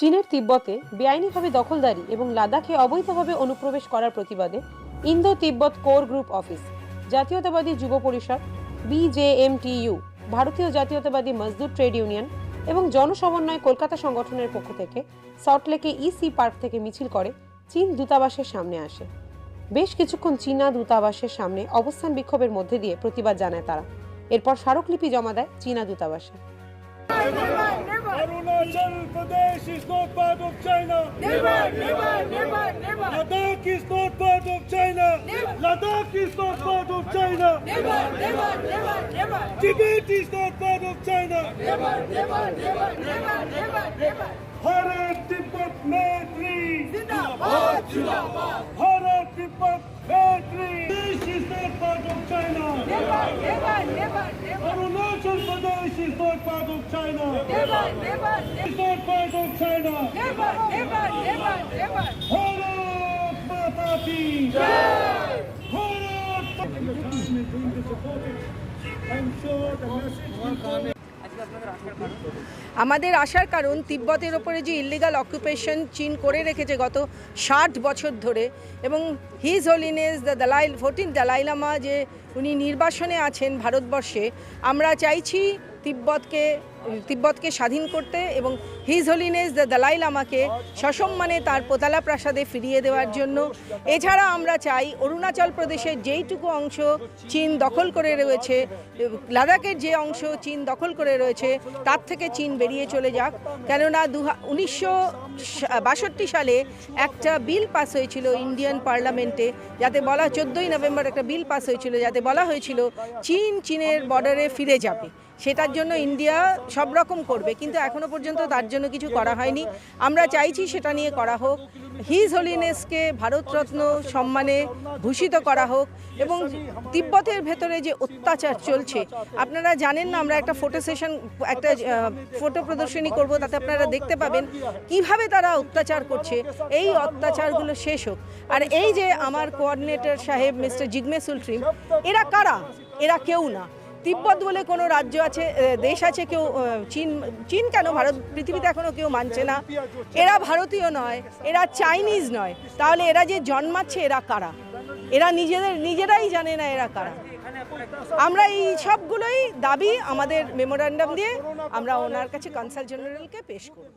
চীনের তিব্বতে বেআইনিভাবে দখলদারি এবং লাদাখে অবৈধভাবে অনুপ্রবেশ করার প্রতিবাদে Indo Tibet core group office, জাতীয়তাবাদী যুব পরিষদ, বিজেএমটিইউ, ভারতীয় জাতীয়তাবাদী মজদুর ট্রেড ইউনিয়ন এবং জনসমন্বয় কলকাতা সংগঠনের পক্ষ থেকে সল্টলেকে ইসি পার্ক থেকে মিছিল করে চীন দূতাবাসের সামনে আসে। বেশ কিছুক্ষণ চীনা দূতাবাসের সামনে অবস্থান বিক্ষোভের মধ্যে দিয়ে প্রতিবাদ জানায় তারা। এরপর স্মারকলিপি জমা দেয় চীনা দূতাবাসে। Arunachal Pradesh is not part of China. Never, never, never, never, Ladakh is not part of China. Never. Ladakh is not part of China. never, never, never, never, Tibet is not part of China. never, never, never, never, never, never. Bharat Tibet Maitri. Zindabad, Zindabad. Bharat Tibet Maitri. This is not part of China. Never, never, never, never, part of China. never, never, It's not part of China. never, never, never, never. Bharat Mata Ki. Bharat. I'm sure the message will come. আমাদের আসার কারণ তিব্বতের ওপরে যে illegal occupation চীন করে রেখেছে গত ষাট বছর ধরে এবং his holiness the Dalai fourteen Dalai Lama যে উনি নির্বাসনে আছেন ভারতবর্ষে আমরা চাইছি তিব্বতকে তিব্বতকে স্বাধীন করতে এবং হিজ হোলিনেস দ্য দালাই লামাকে সসম্মানে তার পোতালা প্রাসাদে ফিরিয়ে দেওয়ার জন্য। এছাড়া আমরা চাই অরুণাচল প্রদেশের যেইটুকু অংশ চীন দখল করে রয়েছে, লাদাখের যে অংশ চীন দখল করে রয়েছে, তার থেকে চীন বেরিয়ে চলে যাক। কেননা দু উনিশশো বাষট্টি সালে একটা বিল পাস হয়েছিল ইন্ডিয়ান পার্লামেন্টে, যাতে বলা চোদ্দোই নভেম্বর একটা বিল পাস হয়েছিল, যাতে বলা হয়েছিল চীন চীনের বর্ডারে ফিরে যাবে। সেটার জন্য ইন্ডিয়া সব রকম করবে, কিন্তু এখনও পর্যন্ত তার জন্য কিছু করা হয়নি। আমরা চাইছি সেটা নিয়ে করা হোক হিজ হোলিনেসকে ভারতরত্ন সম্মানে ভূষিত করা হোক এবং তিব্বতের ভেতরে যে অত্যাচার চলছে, আপনারা জানেন না, আমরা একটা ফটো সেশন একটা ফটো প্রদর্শনী করব, তাতে আপনারা দেখতে পাবেন কীভাবে তারা অত্যাচার করছে। এই অত্যাচারগুলো শেষ হোক। আর এই যে আমার কোঅর্ডিনেটর সাহেব মিস্টার জিগমে সুলট্রিম এরা কারা? এরা কেউ না। তিব্বত বলে কোনো রাজ্য আছে দেশ আছে কেউ চীন চীন কেন? ভারত, পৃথিবীতে এখনও কেউ মানছে না। এরা ভারতীয় নয়, এরা চাইনিজ নয়। তাহলে এরা যে জন্মাচ্ছে, এরা কারা? এরা নিজেদের, নিজেরাই জানে না এরা কারা। আমরা এই সবগুলোই দাবি আমাদের মেমোরান্ডাম দিয়ে আমরা ওনার কাছে কনসাল জেনারেলকে পেশ করব।